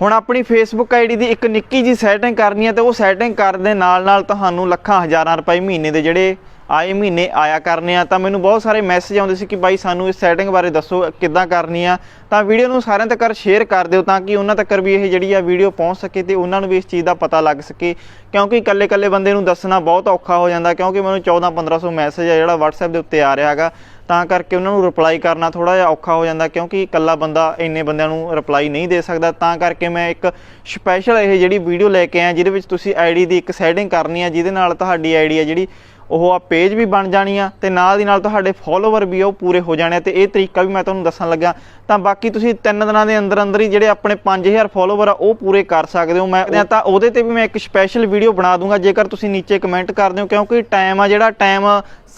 ਹੁਣ ਆਪਣੀ Facebook ID ਦੀ ਇੱਕ ਨਿੱਕੀ ਜੀ ਸੈਟਿੰਗ ਕਰਨੀ ਹੈ ਤੇ ਉਹ ਸੈਟਿੰਗ ਕਰਨ ਦੇ ਨਾਲ ਨਾਲ ਤੁਹਾਨੂੰ ਲੱਖਾਂ ਹਜ਼ਾਰਾਂ ਰੁਪਏ ਮਹੀਨੇ ਦੇ ਜਿਹੜੇ ਆਏ ਮਹੀਨੇ ਆਇਆ ਕਰਨੇ ਆ, ਤਾਂ ਮੈਨੂੰ ਬਹੁਤ ਸਾਰੇ ਮੈਸੇਜ ਆਉਂਦੇ ਸੀ ਕਿ ਬਾਈ ਸਾਨੂੰ ਇਸ ਸੈਟਿੰਗ ਬਾਰੇ ਦੱਸੋ, ਕਿੱਦਾਂ ਕਰਨੀ ਆ। ਤਾਂ ਵੀਡੀਓ ਨੂੰ ਸਾਰਿਆਂ ਤੱਕ ਸ਼ੇਅਰ ਕਰ ਦਿਓ ਤਾਂ ਕਿ ਉਹਨਾਂ ਤੱਕ ਵੀ ਇਹ ਜਿਹੜੀ ਆ ਵੀਡੀਓ ਪਹੁੰਚ ਸਕੇ ਤੇ ਉਹਨਾਂ ਨੂੰ ਵੀ ਇਸ ਚੀਜ਼ ਦਾ ਪਤਾ ਲੱਗ ਸਕੇ। ਕਿਉਂਕਿ ਇਕੱਲੇ ਇਕੱਲੇ ਬੰਦੇ ਨੂੰ ਦੱਸਣਾ ਬਹੁਤ ਔਖਾ ਹੋ ਜਾਂਦਾ, ਕਿਉਂਕਿ ਮੈਨੂੰ 14 1500 ਮੈਸੇਜ ਆ ਜਿਹੜਾ WhatsApp ਦੇ ਉੱਤੇ ਆ ਰਿਹਾ ਹੈਗਾ। ਤਾਂ ਕਰਕੇ ਉਹਨਾਂ ਨੂੰ ਰਿਪਲਾਈ ਕਰਨਾ ਥੋੜਾ ਜਿਹਾ ਔਖਾ ਹੋ ਜਾਂਦਾ, ਕਿਉਂਕਿ ਇਕੱਲਾ ਬੰਦਾ ਇੰਨੇ ਬੰਦਿਆਂ ਨੂੰ ਰਿਪਲਾਈ ਨਹੀਂ ਦੇ ਸਕਦਾ। ਤਾਂ ਕਰਕੇ ਮੈਂ ਇੱਕ ਸਪੈਸ਼ਲ ਇਹ ਜਿਹੜੀ ਵੀਡੀਓ ਲੈ ਕੇ ਆਇਆ, ਜਿਹਦੇ ਵਿੱਚ ਤੁਸੀਂ ਆਈਡੀ ਦੀ ਇੱਕ ਸੈਟਿੰਗ ਕਰਨੀ ਆ, ਜਿਹਦੇ ਨਾਲ ਤੁਹਾਡੀ ਆਈਡੀ ਆ ਜਿਹੜੀ ਉਹ ਆ ਪੇਜ ਵੀ ਬਣ ਜਾਣੀ ਆ ਤੇ ਨਾਲ ਦੀ ਨਾਲ ਤੁਹਾਡੇ ਫਾਲੋਵਰ ਵੀ ਉਹ ਪੂਰੇ ਹੋ ਜਾਣੇ ਤੇ ਇਹ ਤਰੀਕਾ ਵੀ ਮੈਂ ਤੁਹਾਨੂੰ ਦੱਸਣ ਲੱਗਾ ਤਾਂ ਬਾਕੀ ਤੁਸੀਂ ਤਿੰਨ ਦਿਨਾਂ ਦੇ ਅੰਦਰ ਅੰਦਰ ਹੀ ਜਿਹੜੇ ਆਪਣੇ 5000 ਫਾਲੋਵਰ ਆ, ਉਹ ਪੂਰੇ ਕਰ ਸਕਦੇ ਹੋ। ਮੈਂ ਤਾਂ ਉਹਦੇ ਤੇ ਵੀ ਮੈਂ ਇੱਕ ਸਪੈਸ਼ਲ ਵੀਡੀਓ ਬਣਾ ਦੂੰਗਾ, ਜੇਕਰ ਤੁਸੀਂ ਨੀਚੇ ਕਮੈਂਟ ਕਰਦੇ ਹੋ ਕਿਉਂਕਿ ਟਾਈਮ ਆ ਜਿਹੜਾ ਟਾਈਮ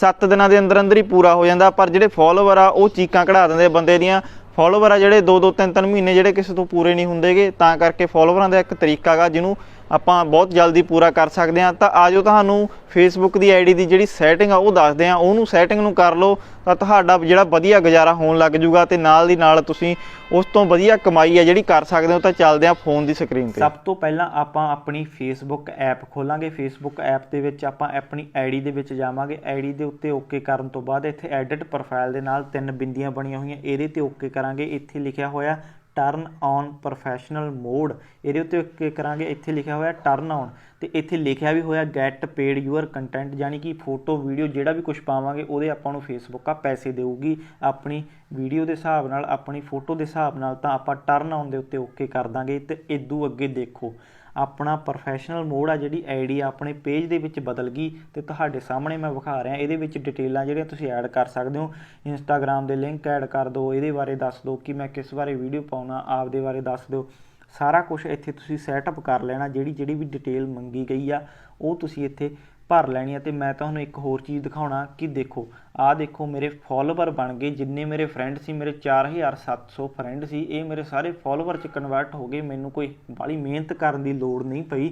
7 ਦਿਨਾਂ ਦੇ ਅੰਦਰ ਅੰਦਰ ਹੀ ਪੂਰਾ ਹੋ ਜਾਂਦਾ, ਪਰ ਜਿਹੜੇ ਫੋਲੋਵਰ ਆ, ਉਹ ਚੀਕਾਂ ਕਢਾ ਦਿੰਦੇ ਬੰਦੇ ਦੀਆਂ। ਫੋਲੋਵਰ ਆ ਜਿਹੜੇ 2 2 3 3 ਮਹੀਨੇ ਜਿਹੜੇ ਕਿਸੇ ਤੋਂ ਪੂਰੇ ਨਹੀਂ ਹੁੰਦੇਗੇ, ਤਾਂ ਕਰਕੇ ਫੋਲੋਵਰਾਂ ਦਾ ਇੱਕ ਤਰੀਕਾ ਗਾ, ਜਿਹਨੂੰ ਆਪਾਂ ਬਹੁਤ ਜਲਦੀ ਪੂਰਾ ਕਰ ਸਕਦੇ ਹਾਂ। ਤਾਂ ਆਜੋ ਤੁਹਾਨੂੰ ਫੇਸਬੁੱਕ ਦੀ ਆਈਡੀ ਦੀ ਜਿਹੜੀ ਸੈਟਿੰਗ ਆ, ਉਹ ਦੱਸਦੇ ਆ ਉਹਨੂੰ ਸੈਟਿੰਗ ਨੂੰ ਕਰ ਲਓ, ਤਾਂ ਤੁਹਾਡਾ ਜਿਹੜਾ ਵਧੀਆ ਗੁਜ਼ਾਰਾ ਹੋਣ ਲੱਗ ਜੂਗਾ ਤੇ ਨਾਲ ਦੀ ਨਾਲ ਤੁਸੀਂ ਉਸ ਤੋਂ ਵਧੀਆ ਕਮਾਈ ਆ ਜਿਹੜੀ ਕਰ ਸਕਦੇ ਹੋ, ਤਾਂ ਚੱਲਦੇ ਆ ਫੋਨ ਦੀ ਸਕਰੀਨ ਤੇ। ਸਭ ਤੋਂ ਪਹਿਲਾਂ ਆਪਾਂ ਆਪਣੀ ਫੇਸਬੁੱਕ ਐਪ ਖੋਲਾਂਗੇ। ਫੇਸਬੁੱਕ ਐਪ ਦੇ ਵਿੱਚ ਆਪਾਂ ਆਪਣੀ ਆਈਡੀ ਦੇ ਵਿੱਚ ਜਾਵਾਂਗੇ। ਆਈਡੀ ਦੇ ਉੱਤੇ ਓਕੇ ਕਰਨ ਤੋਂ ਬਾਅਦ ਇੱਥੇ ਐਡਿਟ ਪ੍ਰੋਫਾਈਲ ਦੇ ਨਾਲ ਤਿੰਨ ਬਿੰਦੀਆਂ ਬਣੀਆਂ ਹੋਈਆਂ। ਇਹਦੇ ਤੇ ਓਕੇ ਕਰਾਂਗੇ। ਇੱਥੇ ਲਿਖਿਆ ਹੋਇਆ ਟਰਨ ਔਨ ਪ੍ਰੋਫੈਸ਼ਨਲ ਮੋਡ ਇਹਦੇ ਉੱਤੇ ਕਰਾਂਗੇ, ਇੱਥੇ ਲਿਖਿਆ ਹੋਇਆ ਟਰਨ ਔਨ ਤੇ ਇੱਥੇ ਲਿਖਿਆ ਵੀ ਹੋਇਆ ਗੈਟ ਪੇਡ ਯੂਅਰ ਕੰਟੈਂਟ ਯਾਨੀ ਕਿ ਫੋਟੋ ਵੀਡੀਓ ਜਿਹੜਾ ਵੀ ਕੁਝ ਪਾਵਾਂਗੇ, ਉਹਦੇ ਆਪਾਂ ਨੂੰ ਫੇਸਬੁੱਕ ਆ ਪੈਸੇ ਦੇਊਗੀ। ਆਪਣੀ ਵੀਡੀਓ ਦੇ ਹਿਸਾਬ ਨਾਲ, ਆਪਣੀ ਫੋਟੋ ਦੇ ਹਿਸਾਬ ਨਾਲ ਤਾਂ ਆਪਾਂ ਟਰਨ ਔਨ ਦੇ ਉੱਤੇ ਓਕੇ ਕਰ ਦਾਂਗੇ। ਤੇ ਇਦੋਂ ਅੱਗੇ ਦੇਖੋ। ਆਪਣਾ ਪ੍ਰੋਫੈਸ਼ਨਲ ਮੋਡ ਆ ਜਿਹੜੀ ਆਈਡੀ ਆਪਣੇ ਪੇਜ ਦੇ ਵਿੱਚ ਬਦਲ ਗਈ ਤੇ ਤੁਹਾਡੇ ਸਾਹਮਣੇ ਮੈਂ ਵਿਖਾ ਰਿਹਾ। ਇਹਦੇ ਵਿੱਚ ਡਿਟੇਲਾਂ ਜਿਹੜੀਆਂ ਤੁਸੀਂ ਐਡ ਕਰ ਸਕਦੇ ਹੋ। ਇੰਸਟਾਗ੍ਰam ਦੇ ਲਿੰਕ ਐਡ ਕਰ ਦਿਓ, ਇਹਦੇ ਬਾਰੇ ਦੱਸ ਦਿਓ ਕਿ ਮੈਂ ਕਿਸ ਬਾਰੇ ਵੀਡੀਓ ਪਾਉਣਾ, ਆਪਦੇ ਬਾਰੇ ਦੱਸ ਦਿਓ। ਸਾਰਾ ਕੁਝ ਇੱਥੇ ਤੁਸੀਂ ਸੈਟਅਪ ਕਰ ਲੈਣਾ ਜਿਹੜੀ ਜਿਹੜੀ ਵੀ ਡਿਟੇਲ ਮੰਗੀ ਗਈ ਆ, ਉਹ ਤੁਸੀਂ ਇੱਥੇ ਭਰ ਲੈਣੀ ਹੈ ਤੇ ਮੈਂ ਤੁਹਾਨੂੰ ਇੱਕ ਹੋਰ ਚੀਜ਼ ਦਿਖਾਉਣਾ ਕਿ ਦੇਖੋ, ਆਹ ਦੇਖੋ ਮੇਰੇ ਫਾਲੋਵਰ ਬਣ ਗਏ, ਜਿੰਨੇ ਮੇਰੇ ਫਰੈਂਡ ਸੀ, ਮੇਰੇ 4700 ਫਰੈਂਡ ਸੀ ਇਹ ਮੇਰੇ ਸਾਰੇ ਫਾਲੋਵਰ ਚ ਕਨਵਰਟ ਹੋ ਗਏ, ਮੈਨੂੰ ਕੋਈ ਬਾਲੀ ਮਿਹਨਤ ਕਰਨ ਦੀ ਲੋੜ ਨਹੀਂ ਪਈ,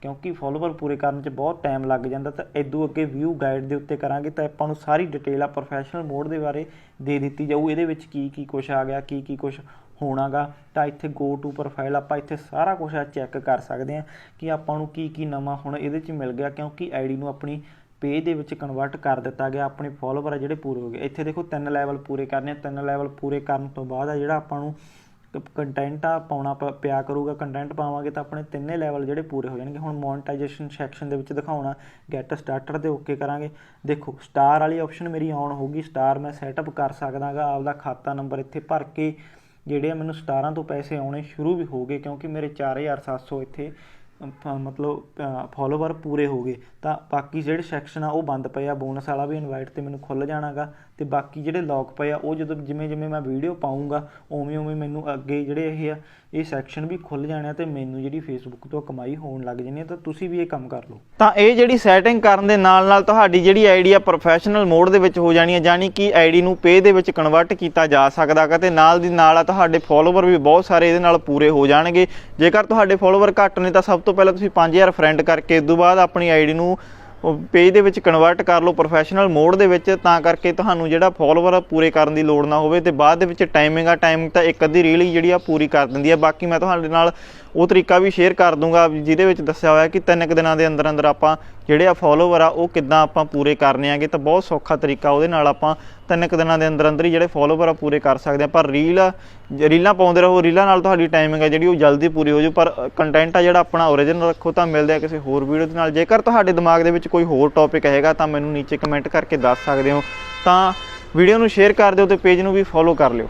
ਕਿਉਂਕਿ ਫਾਲੋਵਰ ਪੂਰੇ ਕਰਨ 'ਚ ਬਹੁਤ ਟਾਈਮ ਲੱਗ ਜਾਂਦਾ, ਤਾਂ ਇਦੋਂ ਅੱਗੇ ਵਿਊ ਗਾਈਡ ਦੇ ਉੱਤੇ ਕਰਾਂਗੇ, ਤਾਂ ਆਪਾਂ ਨੂੰ ਸਾਰੀ ਡਿਟੇਲ ਆ ਪ੍ਰੋਫੈਸ਼ਨਲ ਮੋਡ ਦੇ ਬਾਰੇ ਦੇ ਦਿੱਤੀ ਜਾਊ, ਇਹਦੇ ਵਿੱਚ ਕੀ ਕੀ ਕੁਝ ਆ ਗਿਆ ਕੀ ਕੀ ਕੁਝ ਹੋਣਾਗਾ ਤਾਂ ਇੱਥੇ ਗੋ ਟੂ ਪ੍ਰੋਫਾਈਲ ਆਪਾਂ ਇੱਥੇ ਸਾਰਾ ਕੁਝ ਆ ਚੈੱਕ ਕਰ ਸਕਦੇ ਹਾਂ ਕਿ ਆਪਾਂ ਨੂੰ ਕੀ ਕੀ ਨਵਾਂ ਹੁਣ ਇਹਦੇ 'ਚ ਮਿਲ ਗਿਆ, ਕਿਉਂਕਿ ਆਈਡੀ ਨੂੰ ਆਪਣੀ ਪੇਜ ਦੇ ਵਿੱਚ ਕਨਵਰਟ ਕਰ ਦਿੱਤਾ ਗਿਆ, ਆਪਣੇ ਫਾਲੋਵਰ ਆ ਜਿਹੜੇ ਪੂਰੇ ਹੋ ਗਏ। ਇੱਥੇ ਦੇਖੋ ਤਿੰਨ ਲੈਵਲ ਪੂਰੇ ਕਰਨੇ ਆ, ਤਿੰਨ ਲੈਵਲ ਪੂਰੇ ਕਰਨ ਤੋਂ ਬਾਅਦ ਆ ਜਿਹੜਾ ਆਪਾਂ ਨੂੰ ਕੰਟੈਂਟ ਆ ਪਾਉਣਾ ਪ- ਪਿਆ ਕਰੂਗਾ ਕੰਟੈਂਟ ਪਾਵਾਂਗੇ ਤਾਂ ਆਪਣੇ ਤਿੰਨੇ ਲੈਵਲ ਜਿਹੜੇ ਪੂਰੇ ਹੋ ਜਾਣਗੇ। ਹੁਣ ਮੋਨਟਾਈਜੇਸ਼ਨ ਸੈਕਸ਼ਨ ਦੇ ਵਿੱਚ ਦਿਖਾਉਣਾ ਗੈਟ ਸਟਾਰਟਰ ਤੇ ਓਕੇ ਕਰਾਂਗੇ। ਦੇਖੋ ਸਟਾਰ ਵਾਲੀ ਆਪਸ਼ਨ ਮੇਰੀ ਆਨ ਹੋਊਗੀ ਸਟਾਰ ਮੈਂ ਸੈਟਅਪ ਕਰ ਸਕਦਾਗਾ, ਆਪਦਾ ਖਾਤਾ ਨੰਬਰ ਇੱਥੇ ਭਰ ਕੇ ਜਿਹੜੇ ਆ ਮੈਨੂੰ ਸਟਾਰਾਂ ਤੋਂ ਪੈਸੇ ਆਉਣੇ ਸ਼ੁਰੂ ਵੀ ਹੋ ਗਏ ਕਿਉਂਕਿ ਮੇਰੇ 4700 ਇੱਥੇ ਫ- ਮਤਲਬ ਫੋਲੋਵਰ ਪੂਰੇ ਹੋ ਗਏ। ਤਾਂ ਬਾਕੀ ਜਿਹੜੇ ਸੈਕਸ਼ਨ ਆ ਉਹ ਬੰਦ ਪਏ ਆ। ਬੋਨਸ ਵਾਲਾ ਵੀ ਇਨਵਾਈਟ ਤੇ ਮੈਨੂੰ ਖੁੱਲ ਜਾਣਾਗਾ। ਅਤੇ ਬਾਕੀ ਜਿਹੜੇ ਲੋਕ ਪਏ ਆ, ਉਹ ਜਦੋਂ ਜਿਵੇਂ ਜਿਵੇਂ ਮੈਂ ਵੀਡੀਓ ਪਾਉਂਗਾ ਉਵੇਂ ਉਵੇਂ ਮੈਨੂੰ ਅੱਗੇ ਜਿਹੜੇ ਇਹ ਆ, ਇਹ ਸੈਕਸ਼ਨ ਵੀ ਖੁੱਲ ਜਾਣੇ ਆ ਤੇ ਮੈਨੂੰ ਜਿਹੜੀ ਫੇਸਬੁੱਕ ਤੋਂ ਕਮਾਈ ਹੋਣ ਲੱਗ ਜਾਣੀ ਆ, ਤਾਂ ਤੁਸੀਂ ਵੀ ਇਹ ਕੰਮ ਕਰ ਲਓ। ਤਾਂ ਇਹ ਜਿਹੜੀ ਸੈਟਿੰਗ ਕਰਨ ਦੇ ਨਾਲ ਨਾਲ ਤੁਹਾਡੀ ਜਿਹੜੀ ਆਈਡੀ ਆ ਪ੍ਰੋਫੈਸ਼ਨਲ ਮੋਡ ਦੇ ਵਿੱਚ ਹੋ ਜਾਣੀ ਹੈ ਯਾਨੀ ਕਿ ਆਈਡੀ ਨੂੰ ਪੇ ਦੇ ਵਿੱਚ ਕਨਵਰਟ ਕੀਤਾ ਜਾ ਸਕਦਾ ਗਾ ਤੇ ਨਾਲ ਦੀ ਨਾਲ ਆ ਤੁਹਾਡੇ ਫੋਲੋਵਰ ਵੀ ਬਹੁਤ ਸਾਰੇ ਇਹਦੇ ਨਾਲ ਪੂਰੇ ਹੋ ਜਾਣਗੇ। ਜੇਕਰ ਤੁਹਾਡੇ ਫੋਲੋਵਰ ਘੱਟ ਨੇ ਤਾਂ ਸਭ ਤੋਂ ਪਹਿਲਾਂ ਤੁਸੀਂ 5000 ਫਰੈਂਡ ਕਰਕੇ ਇਸ ਤੋਂ ਬਾਅਦ ਆਪਣੀ ਆਈਡੀ ਨੂੰ ਪੇਜ ਦੇ ਵਿੱਚ ਕਨਵਰਟ ਕਰ ਲਓ ਪ੍ਰੋਫੈਸ਼ਨਲ ਮੋਡ ਦੇ ਵਿੱਚ, ਤਾਂ ਕਰਕੇ ਤੁਹਾਨੂੰ ਜਿਹੜਾ ਫਾਲੋਵਰ ਪੂਰੇ ਕਰਨ ਦੀ ਲੋੜ ਨਾ ਹੋਵੇ ਤੇ ਬਾਅਦ ਦੇ ਵਿੱਚ ਟਾਈਮਿੰਗ ਆ ਟਾਈਮਿੰਗ ਤਾਂ ਇੱਕ ਅੱਧੀ ਰੀਲ ਹੀ ਜਿਹੜੀ ਆ ਪੂਰੀ ਕਰ ਦਿੰਦੀ ਆ। ਬਾਕੀ ਮੈਂ ਤੁਹਾਡੇ ਨਾਲ ਉਹ ਤਰੀਕਾ ਵੀ ਸ਼ੇਅਰ ਕਰ ਦੂੰਗਾ ਜਿਹਦੇ ਵਿੱਚ ਦੱਸਿਆ ਹੋਇਆ ਕਿ ਤਿੰਨ ਕੁ ਦਿਨਾਂ ਦੇ ਅੰਦਰ ਅੰਦਰ ਆਪਾਂ ਜਿਹੜੇ ਆ ਫਾਲੋਵਰ ਆ, ਉਹ ਕਿੱਦਾਂ ਆਪਾਂ ਪੂਰੇ ਕਰਨੇ ਆਗੇ ਤਾਂ ਬਹੁਤ ਸੌਖਾ ਤਰੀਕਾ ਉਹਦੇ ਨਾਲ ਆਪਾਂ ਤਿੰਨ ਕੁ ਦਿਨਾਂ ਦੇ ਅੰਦਰ ਅੰਦਰ ਹੀ ਜਿਹੜੇ ਫਾਲੋਵਰ ਆ ਪੂਰੇ ਕਰ ਸਕਦੇ ਆ। ਪਰ ਰੀਲ ਰੀਲਾਂ ਪਾਉਂਦੇ ਰਹੋ ਰੀਲਾਂ ਨਾਲ ਤੁਹਾਡੀ ਟਾਈਮਿੰਗ ਆ ਜਿਹੜੀ, ਉਹ ਜਲਦੀ ਪੂਰੀ ਹੋ ਜੂ ਪਰ ਕੰਟੈਂਟ ਆ ਜਿਹੜਾ ਆਪਣਾ ਓਰੀਜਨਲ ਰੱਖੋ, ਤਾਂ ਮਿਲਦੇ ਆ ਕਿਸੇ ਹੋਰ ਵੀਡੀਓ ਦੇ ਨਾਲ। ਜੇਕਰ ਤੁਹਾਡੇ ਦਿਮਾਗ ਦੇ ਵਿੱਚ ਕੋਈ ਹੋਰ ਟੌਪਿਕ ਹੈਗਾ, ਤਾਂ ਮੈਨੂੰ ਨੀਚੇ ਕਮੈਂਟ ਕਰਕੇ ਦੱਸ ਸਕਦੇ ਹੋ। ਤਾਂ ਵੀਡੀਓ ਨੂੰ ਸ਼ੇਅਰ ਕਰ ਦਿਓ ਤੇ ਪੇਜ ਨੂੰ ਵੀ ਫੋਲੋ ਕਰ ਲਿਓ।